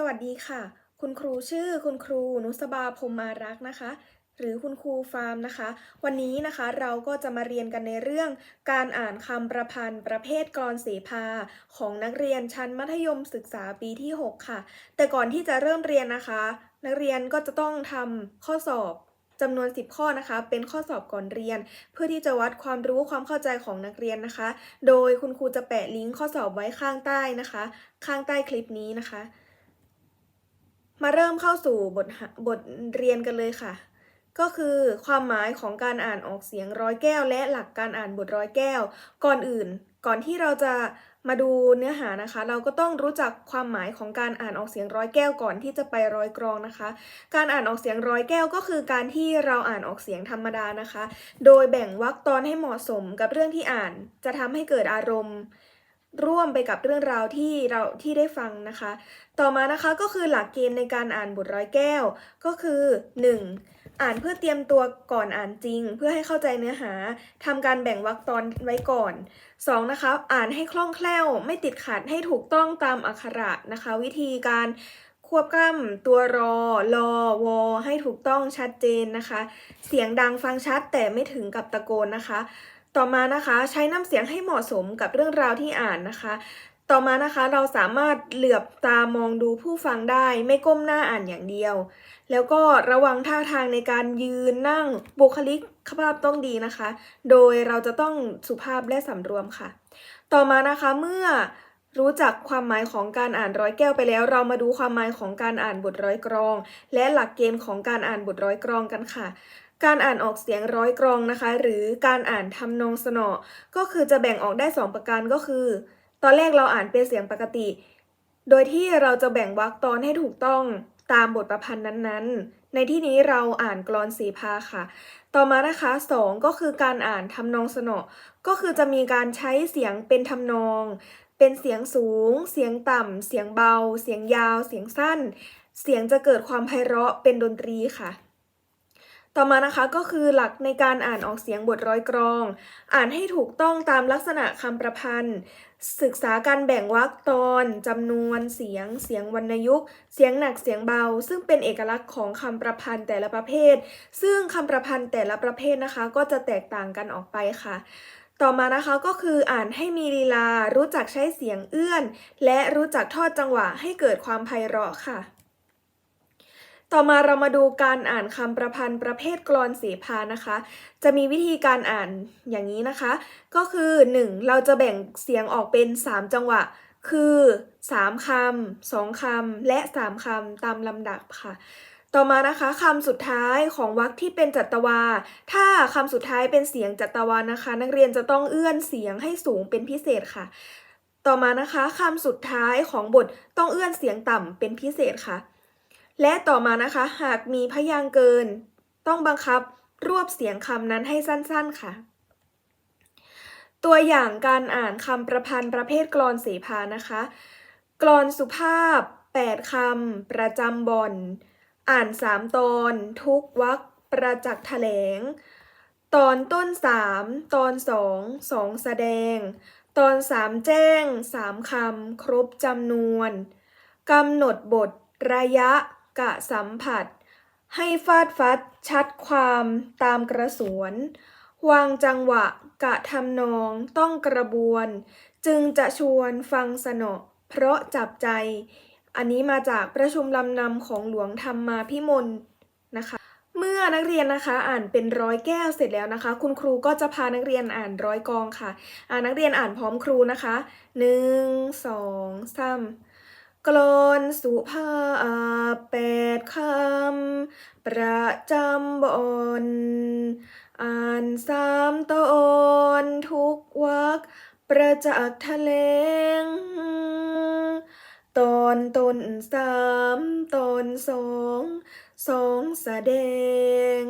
สวัสดีค่ะ คุณครูชื่อคุณครูนุสบาพรมารักนะคะ หรือคุณครูฟาร์มนะคะ วันนี้นะคะเราก็จะมาเรียนกันในเรื่อง การอ่านคำประพันธ์ ประเภทกลอนเสภา ของนักเรียนชั้นมัธยมศึกษาปีที่ 6 ค่ะ แต่ก่อนที่จะเริ่มเรียนนะคะ นักเรียนก็จะต้องทำข้อสอบจำนวน 10 ข้อนะคะ เป็นข้อสอบก่อนเรียน เพื่อที่จะวัดความรู้ความเข้าใจของนักเรียนนะคะ โดยคุณครูจะแปะลิงก์ข้อสอบไว้ข้างใต้นะคะ ข้างใต้คลิปนี้นะคะ มาเริ่มเข้าสู่บทบทเรียนกันเลยค่ะ ก็คือความหมายของการอ่านออกเสียงร้อยแก้ว และหลักการอ่านบทร้อยแก้ว ก่อนอื่น ก่อนที่เราจะมาดูเนื้อหานะคะ เราก็ต้องรู้จักความหมายของการอ่านออกเสียงร้อยแก้วก่อนที่จะไปร้อยกรองนะคะ การอ่านออกเสียงร้อยแก้วก็คือการที่เราอ่านออกเสียงธรรมดานะคะ โดยแบ่งวรรคตอนให้เหมาะสมกับเรื่องที่อ่าน จะทำให้เกิดอารมณ์ ร่วมไปกับเรื่องราวที่เราที่ได้ฟังนะคะ ต่อมานะคะก็คือหลักเกณฑ์ในการอ่านบทร้อยแก้ว ก็คือ 1. อ่านเพื่อเตรียมตัวก่อนอ่านจริง เพื่อให้เข้าใจเนื้อหาทำการแบ่งวรรคตอนไว้ก่อน 2. นะคะอ่านให้คล่องแคล่ว ไม่ติดขัดให้ถูกต้องตามอักขระนะคะ วิธีการควบกล้ำตัวรอลอวอให้ถูกต้องชัดเจนนะคะ เสียงดังฟังชัดแต่ไม่ถึงกับตะโกนนะคะ ต่อมานะคะใช้น้ำเสียงให้เหมาะสมกับเรื่องราวที่อ่านนะคะ ต่อมานะคะเราสามารถเหลือบตามองดูผู้ฟังได้ไม่ก้มหน้าอ่านอย่างเดียว แล้วก็ระวังท่าทางในการยืนนั่งบุคลิกภาพต้องดีนะคะ โดยเราจะต้องสุภาพและสำรวมค่ะ ต่อมานะคะเมื่อรู้จักความหมายของการอ่านร้อยแก้วไปแล้ว เรามาดูความหมายของการอ่านบทร้อยกรอง และหลักเกณฑ์ของการอ่านบทร้อยกรองกันค่ะ การอ่านออกเสียงร้อยกรองนะคะ หรือการอ่านทำนองสนอ ก็คือจะแบ่งออกได้ 2 ประการก็คือ ตอนแรกเราอ่านเป็นเสียงปกติ โดยที่เราจะแบ่งวรรคตอนให้ถูกต้องตามบทประพันธ์นั้นๆ ในที่นี้เราอ่านกลอนสีพาค่ะ ต่อมานะคะ 2 ก็คือการอ่านทำนองสนอ ก็คือจะมีการใช้เสียงเป็นทำนอง เป็นเสียงสูง เสียงต่ำ เสียงเบา เสียงยาว เสียงสั้น เสียงจะเกิดความไพเราะเป็นดนตรีค่ะ ต่อมานะคะก็คือหลักในการอ่านออกเสียงบทร้อยกรอง อ่านให้ถูกต้องตามลักษณะคำประพันธ์ ศึกษาการแบ่งวรรคตอนจำนวนเสียง เสียงวรรณยุกต์ เสียงหนักเสียงเบา ซึ่งเป็นเอกลักษณ์ของคำประพันธ์แต่ละประเภท ซึ่งคำประพันธ์แต่ละประเภทนะคะ ก็จะแตกต่างกันออกไปค่ะต่อมานะคะก็คืออ่านให้มีลีลา รู้จักใช้เสียงเอื้อน และรู้จักทอดจังหวะให้เกิดความไพเราะค่ะ ต่อมาเรามาดูการอ่านคำประพันธ์ประเภทกลอนเสภานะคะ จะมีวิธีการอ่านอย่างนี้นะคะ ก็คือ 1. เราจะแบ่งเสียงออกเป็น 3 จังหวะ คือ 3คำ2คำและ 3คำตามลำดับค่ะ ต่อมานะคะคำสุดท้ายของวรรคที่เป็นจัตวา ถ้าคำสุดท้ายเป็นเสียงจัตวานะคะ นักเรียนจะต้องเอื้อนเสียงให้สูงเป็นพิเศษค่ะ ต่อมานะคะคำสุดท้ายของบทต้องเอื้อนเสียงต่ำเป็นพิเศษค่ะ และต่อมานะคะ หากมีพยางค์เกิน ต้องบังคับรวบเสียงคำนั้นให้สั้นๆค่ะ ตัวอย่างการอ่านคำประพันธ์ประเภทกลอนเสภานะคะกลอนสุภาพ 8คำประจำบ่อนอ่าน 3 ตอน ทุกวรรคประจักษ์แถลง ตอนต้น 3 ตอน 2 2 แสดง ตอน 3 แจ้ง 3คำครบจำนวนกำหนดบทระยะ กะสัมผัส ให้ฟาดฟัดชัดความตามกระสวน วางจังหวะกะทำนองต้องกระบวน จึงจะชวนฟังสนอเพราะจับใจ อันนี้มาจากประชุมลำนำของหลวงธรรมมาพิมลนะคะเมื่อนักเรียนนะคะอ่านเป็นร้อยแก้วเสร็จแล้วนะคะ คุณครูก็จะพานักเรียนอ่านร้อยกองค่ะอ่านักเรียนอ่านพร้อมครูนะคะหนึ่งสองสาม กลอนสุภาพแปดคำ ประจำบอนอ่านสามตอนทุกวรรคประจักษ์แถลงตอนต้นสามตอนสองสองแสดง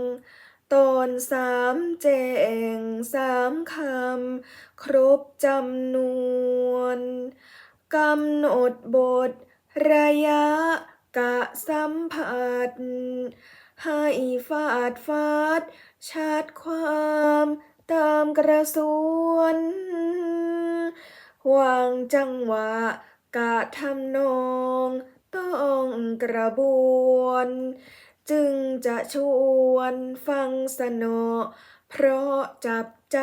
ตอนสามแจงสามคำ ครบจำนวน กำหนดบท ระยะกะสัมผัส ให้ฟาดฟาดชัดความตามกระสวนวางจังหวะกะทำนองต้องกระบวน จึงจะชวนฟังสนอ เพราะจับใจ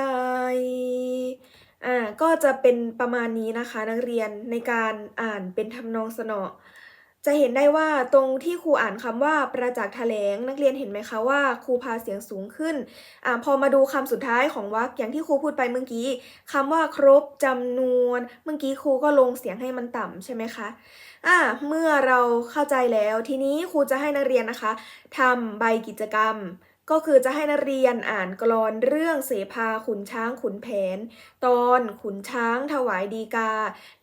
อ่าก็จะเป็นประมาณนี้นะคะนักเรียนในการอ่านเป็นทำนองสนอ จะเห็นได้ว่าตรงที่ครูอ่านคำว่าประจักษ์แถลง นักเรียนเห็นไหมคะว่าครูพาเสียงสูงขึ้นอ่าพอมาดูคำสุดท้ายของวรรคอย่างที่ครูพูดไปเมื่อกี้คำว่าครบจำนวน เมื่อกี้ครูก็ลงเสียงให้มันต่ำใช่ไหมคะอ่าเมื่อเราเข้าใจแล้วทีนี้ครูจะให้นักเรียนนะคะทำใบกิจกรรม ก็คือจะให้นักเรียนอ่านกรอนเรื่องเสภาขุนช้างขุนแผน ตอนขุนช้างถวายดีกา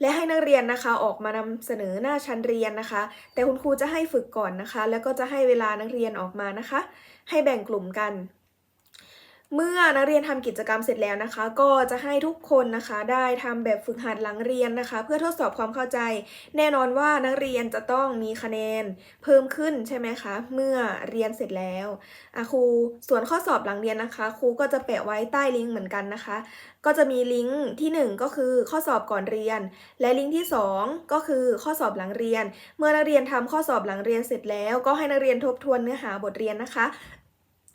และให้นักเรียนนะคะออกมานำเสนอหน้าชั้นเรียนนะคะ แต่คุณครูจะให้ฝึกก่อนนะคะ แล้วก็จะให้เวลานักเรียนออกมานะคะ ให้แบ่งกลุ่มกัน เมื่อนักเรียนทำกิจกรรมเสร็จแล้วนะคะ ก็จะให้ทุกคนนะคะได้ทำแบบฝึกหัดหลังเรียนนะคะ เพื่อทดสอบความเข้าใจ แน่นอนว่านักเรียนจะต้องมีคะแนนเพิ่มขึ้นใช่ไหมคะเมื่อเรียนเสร็จแล้วอะครูส่วนข้อสอบหลังเรียนนะคะครูก็จะแปะไว้ใต้ลิงก์เหมือนกันนะคะ ก็จะมีลิงก์ที่ 1 ก็คือข้อสอบก่อนเรียน และลิงก์ที่ 2 ก็คือข้อสอบหลังเรียน เมื่อนักเรียนทำข้อสอบหลังเรียนเสร็จแล้ว ก็ให้นักเรียนทบทวนเนื้อหาบทเรียนนะคะ